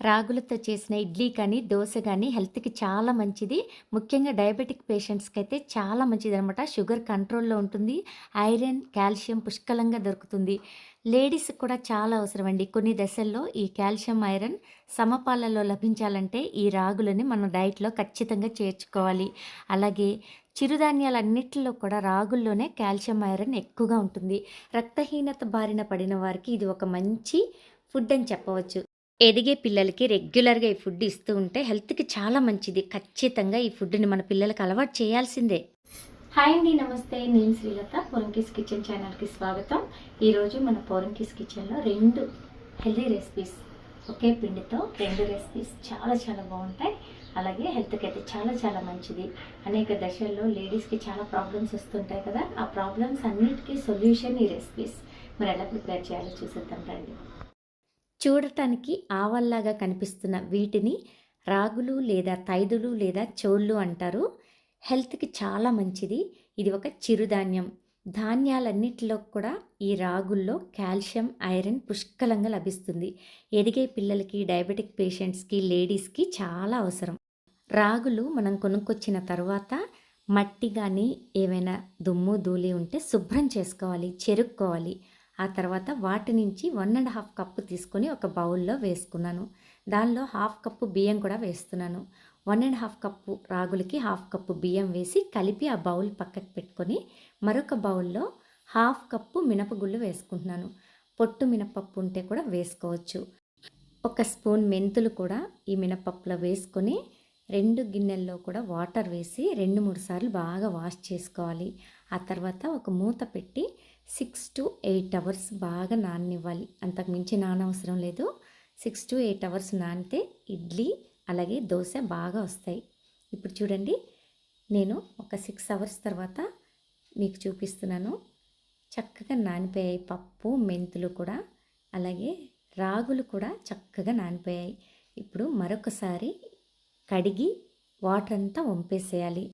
రాగులతో చేసిన ఇడ్లీ కానీ దోశ కానీ హెల్త్కి చాలా మంచిది. ముఖ్యంగా డయాబెటిక్ పేషెంట్స్కి అయితే చాలా మంచిది అనమాట షుగర్ కంట్రోల్లో ఉంటుంది. ఐరన్ కాల్షియం పుష్కలంగా దొరుకుతుంది. లేడీస్ కూడా చాలా అవసరం అండి కొన్ని దశల్లో ఈ కాల్షియం ఐరన్ సమపాలలో లభించాలంటే ఈ రాగులని మనం డైట్లో ఖచ్చితంగా చేర్చుకోవాలి. అలాగే చిరుధాన్యాలన్నిటిలో కూడా రాగుల్లోనే కాల్షియం ఐరన్ ఎక్కువగా ఉంటుంది. రక్తహీనత బారిన పడిన వారికి ఇది ఒక మంచి ఫుడ్ అని చెప్పవచ్చు. ఎదిగే పిల్లలకి రెగ్యులర్గా ఈ ఫుడ్ ఇస్తూ ఉంటే హెల్త్కి చాలా మంచిది. ఖచ్చితంగా ఈ ఫుడ్ని మన పిల్లలకు అలవాటు చేయాల్సిందే. హాయ్ అండి నమస్తే. నేను శ్రీలత పొరంకిస్ కిచెన్ ఛానల్కి స్వాగతం. ఈరోజు మన పొరంకిస్ కిచెన్లో రెండు హెల్దీ రెసిపీస్ ఒకే పిండితో రెండు రెసిపీస్ చాలా చాలా బాగుంటాయి. అలాగే హెల్త్కి అయితే చాలా చాలా మంచిది. అనేక దశల్లో లేడీస్కి చాలా ప్రాబ్లమ్స్ వస్తుంటాయి కదా. ఆ ప్రాబ్లమ్స్ అన్నిటికీ సొల్యూషన్ ఈ రెసిపీస్. మరి ఎలా ప్రిపేర్ చేయాలో చూసేద్దాం రండి. చూడటానికి ఆవల్లాగా కనిపిస్తున్న వీటిని రాగులు లేదా తైదులు లేదా చోళ్ళు అంటారు. హెల్త్కి చాలా మంచిది. ఇది ఒక చిరుధాన్యం. ధాన్యాలన్నిటిలో కూడా ఈ రాగుల్లో కాల్షియం ఐరన్ పుష్కలంగా లభిస్తుంది. ఎదిగే పిల్లలకి డయాబెటిక్ పేషెంట్స్కి లేడీస్కి చాలా అవసరం. రాగులు మనం కొనుక్కొచ్చిన తర్వాత మట్టి కానీ ఏమైనా దుమ్ము ధూళి ఉంటే శుభ్రం చేసుకోవాలి చెరుక్కోవాలి. ఆ తర్వాత వాటి నుంచి వన్ అండ్ హాఫ్ కప్పు తీసుకొని ఒక బౌల్లో వేసుకున్నాను. దానిలో హాఫ్ కప్పు బియ్యం కూడా వేస్తున్నాను. వన్ అండ్ హాఫ్ కప్పు రాగులకి హాఫ్ కప్పు బియ్యం వేసి కలిపి ఆ బౌల్ పక్కకు పెట్టుకొని మరొక బౌల్లో హాఫ్ కప్పు మినపగుళ్ళు వేసుకుంటున్నాను. పొట్టు మినపప్పు ఉంటే కూడా వేసుకోవచ్చు. ఒక స్పూన్ మెంతులు కూడా ఈ మినపప్పులో వేసుకొని రెండు గిన్నెల్లో కూడా వాటర్ వేసి రెండు మూడు సార్లు బాగా వాష్ చేసుకోవాలి. ఆ తర్వాత ఒక మూత పెట్టి సిక్స్ టు ఎయిట్ అవర్స్ బాగా నాననివ్వాలి. అంతకు మించి నానవసరం లేదు. సిక్స్ టు ఎయిట్ అవర్స్ నానితే ఇడ్లీ అలాగే దోశ బాగా వస్తాయి. ఇప్పుడు చూడండి నేను ఒక సిక్స్ అవర్స్ తర్వాత మీకు చూపిస్తున్నాను. చక్కగా నానిపోయాయి పప్పు మెంతులు కూడా అలాగే రాగులు కూడా చక్కగా నానిపోయాయి. ఇప్పుడు మరొకసారి కడిగి వాటర్ అంతా వంపేసేయాలి.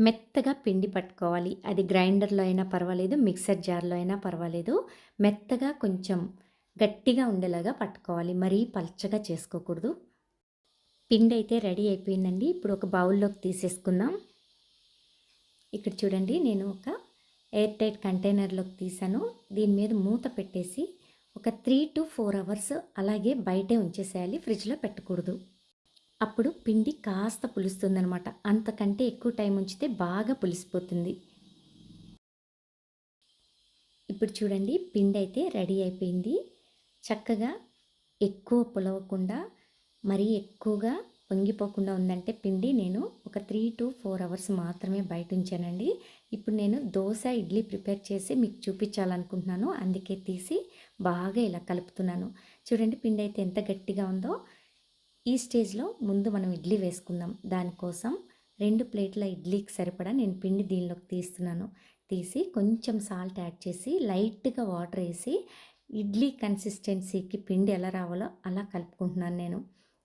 మెత్తగా పిండి పట్టుకోవాలి. అది గ్రైండర్లో అయినా పర్వాలేదు మిక్సర్ జార్లో అయినా పర్వాలేదు. మెత్తగా కొంచెం గట్టిగా ఉండేలాగా పట్టుకోవాలి. మరీ పల్చగా చేసుకోకూడదు. పిండి అయితే రెడీ అయిపోయిందండి. ఇప్పుడు ఒక బౌల్లోకి తీసేసుకుందాం. ఇక్కడ చూడండి నేను ఒక ఎయిర్ టైట్ కంటైనర్లోకి తీసాను. దీని మీద మూత పెట్టేసి ఒక త్రీ టు ఫోర్ అవర్స్ అలాగే బయటే ఉంచేసేయాలి. ఫ్రిడ్జ్లో పెట్టకూడదు. అప్పుడు పిండి కాస్త పులుస్తుందనమాట అంతకంటే ఎక్కువ టైం ఉంచితే బాగా పులిసిపోతుంది. ఇప్పుడు చూడండి పిండి అయితే రెడీ అయిపోయింది. చక్కగా ఎక్కువ పులవకుండా మరీ ఎక్కువగా పొంగిపోకుండా ఉందంటే పిండి నేను ఒక త్రీ టు ఫోర్ అవర్స్ మాత్రమే బయట ఉంచానండి. ఇప్పుడు నేను దోశ ఇడ్లీ ప్రిపేర్ చేసి మీకు చూపించాలనుకుంటున్నాను. అందుకే తీసి బాగా ఇలా కలుపుతున్నాను. చూడండి పిండి అయితే ఎంత గట్టిగా ఉందో. ఈ స్టేజ్లో ముందు మనం ఇడ్లీ వేసుకుందాం. దానికోసం రెండు ప్లేట్ల ఇడ్లీకి సరిపడా నేను పిండి దీనిలోకి తీస్తున్నాను. తీసి కొంచెం సాల్ట్ యాడ్ చేసి లైట్గా వాటర్ వేసి ఇడ్లీ కన్సిస్టెన్సీకి పిండి ఎలా రావాలో అలా కలుపుకుంటున్నాను నేను.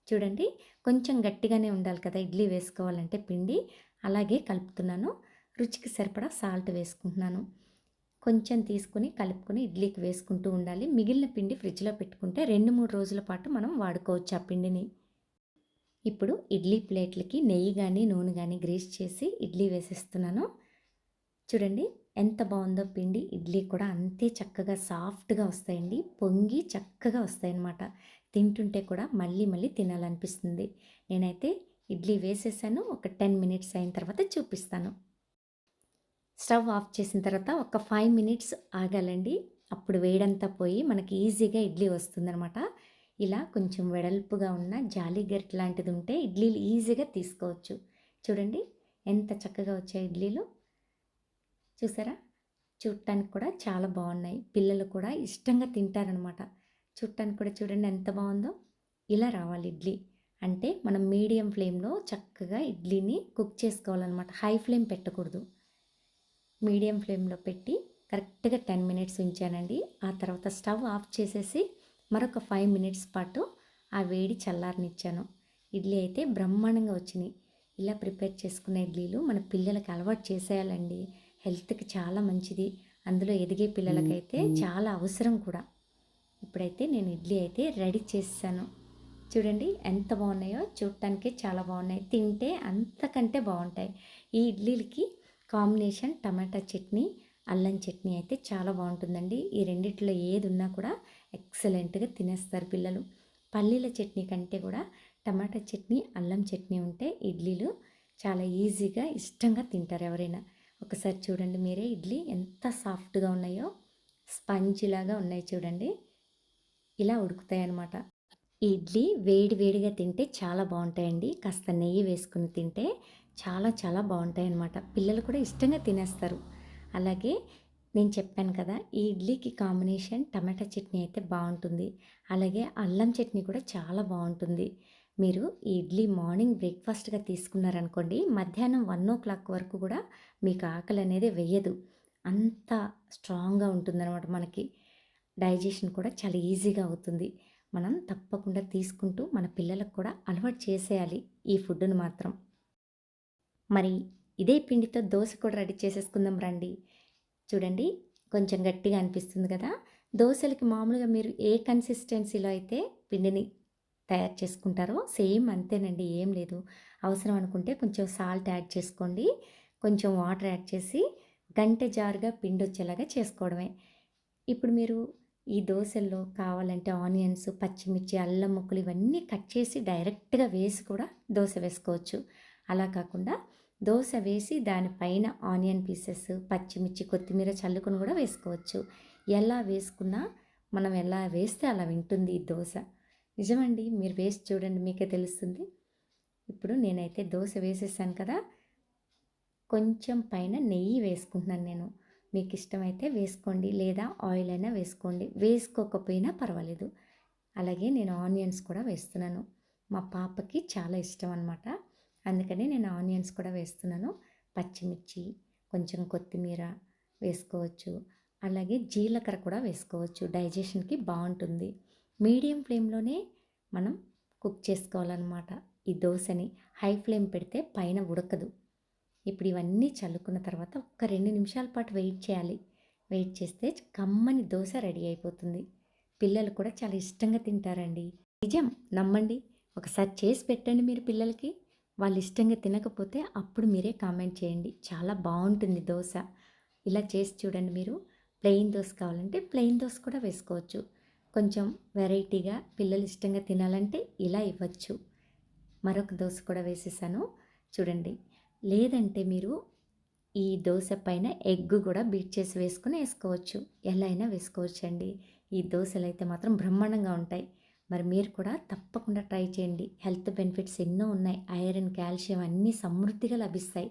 చూడండి కొంచెం గట్టిగానే ఉండాలి కదా ఇడ్లీ వేసుకోవాలంటే పిండి. అలాగే కలుపుతున్నాను. రుచికి సరిపడా సాల్ట్ వేసుకుంటున్నాను. కొంచెం తీసుకుని కలుపుకొని ఇడ్లీకి వేసుకుంటూ ఉండాలి. మిగిలిన పిండి ఫ్రిడ్జ్లో పెట్టుకుంటే రెండు మూడు రోజుల పాటు మనం వాడుకోవచ్చు ఆ పిండిని. ఇప్పుడు ఇడ్లీ ప్లేట్లకి నెయ్యి కానీ నూనె కానీ గ్రీస్ చేసి ఇడ్లీ వేసేస్తున్నాను. చూడండి ఎంత బాగుందో పిండి. ఇడ్లీ కూడా అంతే చక్కగా సాఫ్ట్గా వస్తాయండి. పొంగి చక్కగా వస్తాయన్నమాట. తింటుంటే కూడా మళ్ళీ మళ్ళీ తినాలనిపిస్తుంది. నేనైతే ఇడ్లీ వేసేసాను. ఒక టెన్ మినిట్స్ అయిన తర్వాత చూపిస్తాను. స్టవ్ ఆఫ్ చేసిన తర్వాత ఒక ఫైవ్ మినిట్స్ ఆగాలండి. అప్పుడు వేడంతా పోయి మనకి ఈజీగా ఇడ్లీ వస్తుందనమాట ఇలా కొంచెం వెడల్పుగా ఉన్న జాలి గరిట్ లాంటిది ఉంటే ఇడ్లీలు ఈజీగా తీసుకోవచ్చు. చూడండి ఎంత చక్కగా వచ్చాయి ఇడ్లీలు. చూసారా? చూడటానికి కూడా చాలా బాగున్నాయి. పిల్లలు కూడా ఇష్టంగా తింటారనమాట. చూడటానికి కూడా చూడండి ఎంత బాగుందో. ఇలా రావాలి ఇడ్లీ. అంటే మనం మీడియం ఫ్లేమ్లో చక్కగా ఇడ్లీని కుక్ చేసుకోవాలన్నమాట హై ఫ్లేమ్ పెట్టకూడదు. మీడియం ఫ్లేమ్లో పెట్టి కరెక్ట్గా టెన్ మినిట్స్ ఉంచానండి. ఆ తర్వాత స్టవ్ ఆఫ్ చేసేసి మరొక ఫైవ్ మినిట్స్ పాటు ఆ వేడి చల్లారనిచ్చాను. ఇడ్లీ అయితే బ్రహ్మాండంగా వచ్చినాయి ఇలా ప్రిపేర్ చేసుకున్న ఇడ్లీలు మన పిల్లలకి అలవాటు చేసేయాలండి. హెల్త్కి చాలా మంచిది. అందులో ఎదిగే పిల్లలకైతే చాలా అవసరం కూడా. ఇప్పుడైతే నేను ఇడ్లీ అయితే రెడీ చేసాను చూడండి ఎంత బాగున్నాయో. చూడటానికి చాలా బాగున్నాయి. తింటే అంతకంటే బాగుంటాయి. ఈ ఇడ్లీలకి కాంబినేషన్ టమాటా చట్నీ అల్లం చట్నీ అయితే చాలా బాగుంటుందండి. ఈ రెండిట్లో ఏది ఉన్నా కూడా ఎక్సలెంట్గా తినేస్తారు పిల్లలు. పల్లీల చట్నీ కంటే కూడా టమాటా చట్నీ అల్లం చట్నీ ఉంటే ఇడ్లీలు చాలా ఈజీగా ఇష్టంగా తింటారు ఎవరైనా. ఒకసారి చూడండి మీరే ఇడ్లీ ఎంత సాఫ్ట్గా ఉన్నాయో. స్పంజ్ లాగా ఉన్నాయి చూడండి. ఇలా ఉడుకుతాయి అన్నమాట ఈ ఇడ్లీ వేడి వేడిగా తింటే చాలా బాగుంటాయండి. కాస్త నెయ్యి వేసుకుని తింటే చాలా చాలా బాగుంటాయి అన్నమాట పిల్లలు కూడా ఇష్టంగా తినేస్తారు. అలాగే నేను చెప్పాను కదా ఈ ఇడ్లీకి కాంబినేషన్ టమాటా చట్నీ అయితే బాగుంటుంది. అలాగే అల్లం చట్నీ కూడా చాలా బాగుంటుంది. మీరు ఈ ఇడ్లీ మార్నింగ్ బ్రేక్ఫాస్ట్గా తీసుకున్నారనుకోండి మధ్యాహ్నం వన్ ఓ క్లాక్ వరకు కూడా మీకు ఆకలి అనేది వేయదు. అంత స్ట్రాంగ్గా ఉంటుందన్నమాట మనకి. డైజెషన్ కూడా చాలా ఈజీగా అవుతుంది. మనం తప్పకుండా తీసుకుంటూ మన పిల్లలకు కూడా అలవాటు చేసేయాలి ఈ ఫుడ్ను మాత్రం. మరి ఇదే పిండితో దోశ కూడా రెడీ చేసేసుకుందాం రండి. చూడండి కొంచెం గట్టిగా అనిపిస్తుంది కదా. దోశలకి మామూలుగా మీరు ఏ కన్సిస్టెన్సీలో అయితే పిండిని తయారు చేసుకుంటారో సేమ్ అంతేనండి ఏం లేదు. అవసరం అనుకుంటే కొంచెం సాల్ట్ యాడ్ చేసుకోండి. కొంచెం వాటర్ యాడ్ చేసి గంట జారుగా పిండి వచ్చేలాగా చేసుకోవడమే. ఇప్పుడు మీరు ఈ దోశల్లో కావాలంటే ఆనియన్స్ పచ్చిమిర్చి అల్లం ముక్కలు ఇవన్నీ కట్ చేసి డైరెక్ట్గా వేసి కూడా దోశ వేసుకోవచ్చు. అలా కాకుండా దోశ వేసి దానిపైన ఆనియన్ పీసెస్ పచ్చిమిర్చి కొత్తిమీర చల్లుకొని కూడా వేసుకోవచ్చు. ఎలా వేసుకున్నా మనం ఎలా వేస్తే అలా వింటుంది ఈ దోశ. నిజమండి మీరు వేసి చూడండి మీకే తెలుస్తుంది. ఇప్పుడు నేనైతే దోశ వేసేసాను కదా కొంచెం పైన నెయ్యి వేసుకుంటున్నాను నేను. మీకు ఇష్టమైతే వేసుకోండి లేదా ఆయిల్ అయినా వేసుకోండి. వేసుకోకపోయినా పర్వాలేదు. అలాగే నేను ఆనియన్స్ కూడా వేస్తున్నాను. మా పాపకి చాలా ఇష్టం అనమాట అందుకని నేను ఆనియన్స్ కూడా వేస్తున్నాను. పచ్చిమిర్చి కొంచెం కొత్తిమీర వేసుకోవచ్చు. అలాగే జీలకర్ర కూడా వేసుకోవచ్చు. డైజెషన్కి బాగుంటుంది. మీడియం ఫ్లేమ్లోనే మనం కుక్ చేసుకోవాలన్నమాట ఈ దోశని. హై ఫ్లేమ్ పెడితే పైన ఉడకదు. ఇప్పుడు ఇవన్నీ చల్లుకున్న తర్వాత ఒక రెండు నిమిషాల పాటు వెయిట్ చేయాలి. వెయిట్ చేస్తే కమ్మని దోశ రెడీ అయిపోతుంది. పిల్లలు కూడా చాలా ఇష్టంగా తింటారండి. నిజం నమ్మండి. ఒకసారి చేసి పెట్టండి మీరు పిల్లలకి. వాళ్ళు ఇష్టంగా తినకపోతే అప్పుడు మీరే కామెంట్ చేయండి. చాలా బాగుంటుంది దోశ. ఇలా చేసి చూడండి మీరు. ప్లెయిన్ దోశ కావాలంటే ప్లెయిన్ దోశ కూడా వేసుకోవచ్చు. కొంచెం వెరైటీగా పిల్లలు ఇష్టంగా తినాలంటే ఇలా ఇవ్వచ్చు. మరొక దోశ కూడా వేసేసాను. చూడండి. లేదంటే మీరు ఈ దోశ పైన ఎగ్ కూడా బీట్ చేసి వేసుకుని వేసుకోవచ్చు. ఎలా అయినా వేసుకోవచ్చు అండి ఈ దోశలు అయితే మాత్రం బ్రహ్మాండంగా ఉంటాయి. మరి మీరు కూడా తప్పకుండా ట్రై చేయండి. హెల్త్ బెనిఫిట్స్ ఎన్నో ఉన్నాయి. ఐరన్ కాల్షియం అన్నీ సమృద్ధిగా లభిస్తాయి.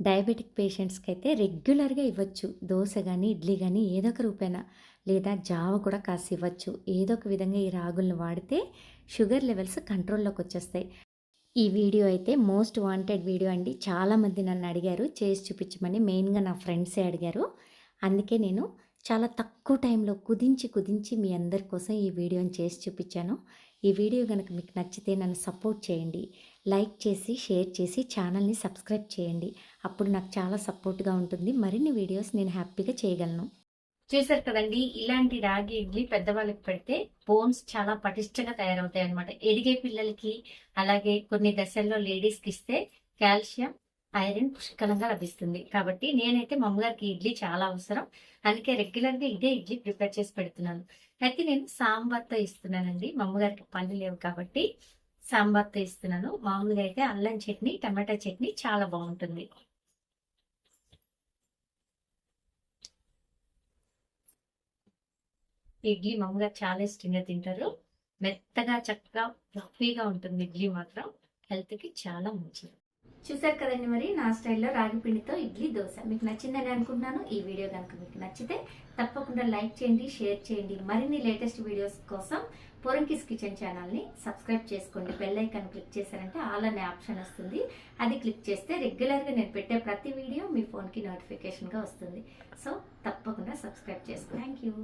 డయాబెటిక్ పేషెంట్స్కి అయితే రెగ్యులర్గా ఇవ్వచ్చు. దోశ కానీ ఇడ్లీ కానీ ఏదో ఒక రూపేనా? లేదా జావ కూడా కాసి ఇవ్వచ్చు. ఏదో ఒక విధంగా ఈ రాగులను వాడితే షుగర్ లెవెల్స్ కంట్రోల్లోకి వచ్చేస్తాయి. ఈ వీడియో అయితే మోస్ట్ వాంటెడ్ వీడియో అండి. చాలామంది నన్ను అడిగారు. చేసి చూపించమని మెయిన్గా నా ఫ్రెండ్సే అడిగారు. అందుకే నేను చాలా తక్కువ టైంలో కుదించి కుదించి మీ అందరి కోసం ఈ వీడియోని చేసి చూపించాను. ఈ వీడియో కనుక మీకు నచ్చితే నన్ను సపోర్ట్ చేయండి. లైక్ చేసి షేర్ చేసి ఛానల్ని సబ్స్క్రైబ్ చేయండి. అప్పుడు నాకు చాలా సపోర్ట్గా ఉంటుంది. మరిన్ని వీడియోస్ నేను హ్యాపీగా చేయగలను. చూసారు కదండి ఇలాంటి రాగి ఇడ్లీ పెద్దవాళ్ళకి పెడితే బోన్స్ చాలా పటిష్టంగా తయారవుతాయి అనమాట ఎదిగే పిల్లలకి అలాగే కొన్ని దశల్లో లేడీస్కి ఇస్తే కాల్షియం ఐరన్ పుష్కలంగా లభిస్తుంది. కాబట్టి నేనైతే మా అమ్మగారికి ఇడ్లీ చాలా అవసరం. అందుకే రెగ్యులర్గా ఇదే ఇడ్లీ ప్రిపేర్ చేసి పెడుతున్నాను. అయితే నేను సాంబార్తో ఇస్తున్నానండి. మా అమ్మగారికి పళ్ళు లేవు కాబట్టి సాంబార్తో ఇస్తున్నాను. మామూలుగా అయితే అల్లం చట్నీ టమాటా చట్నీ చాలా బాగుంటుంది. ఇడ్లీ మామూలుగా చాలా ఇష్టంగా తింటారు. మెత్తగా చక్కగా ఫ్లఫీగా ఉంటుంది ఇడ్లీ మాత్రం. హెల్త్కి చాలా మంచిది. చూసారు కదండి మరి నా స్టైల్లో రాగి పిండితో ఇడ్లీ దోశ. మీకు నచ్చిందని అనుకుంటున్నాను. ఈ వీడియో కనుక మీకు నచ్చితే తప్పకుండా లైక్ చేయండి షేర్ చేయండి. మరిన్ని లేటెస్ట్ వీడియోస్ కోసం పొరంకిస్ కిచెన్ ఛానల్ని సబ్స్క్రైబ్ చేసుకోండి. బెల్ ఐకాన్ క్లిక్ చేశారంటే ఆల్ అనే ఆప్షన్ వస్తుంది. అది క్లిక్ చేస్తే రెగ్యులర్గా నేను పెట్టే ప్రతి వీడియో మీ ఫోన్కి నోటిఫికేషన్గా వస్తుంది. సో తప్పకుండా సబ్స్క్రైబ్ చేసుకోండి. Thank you.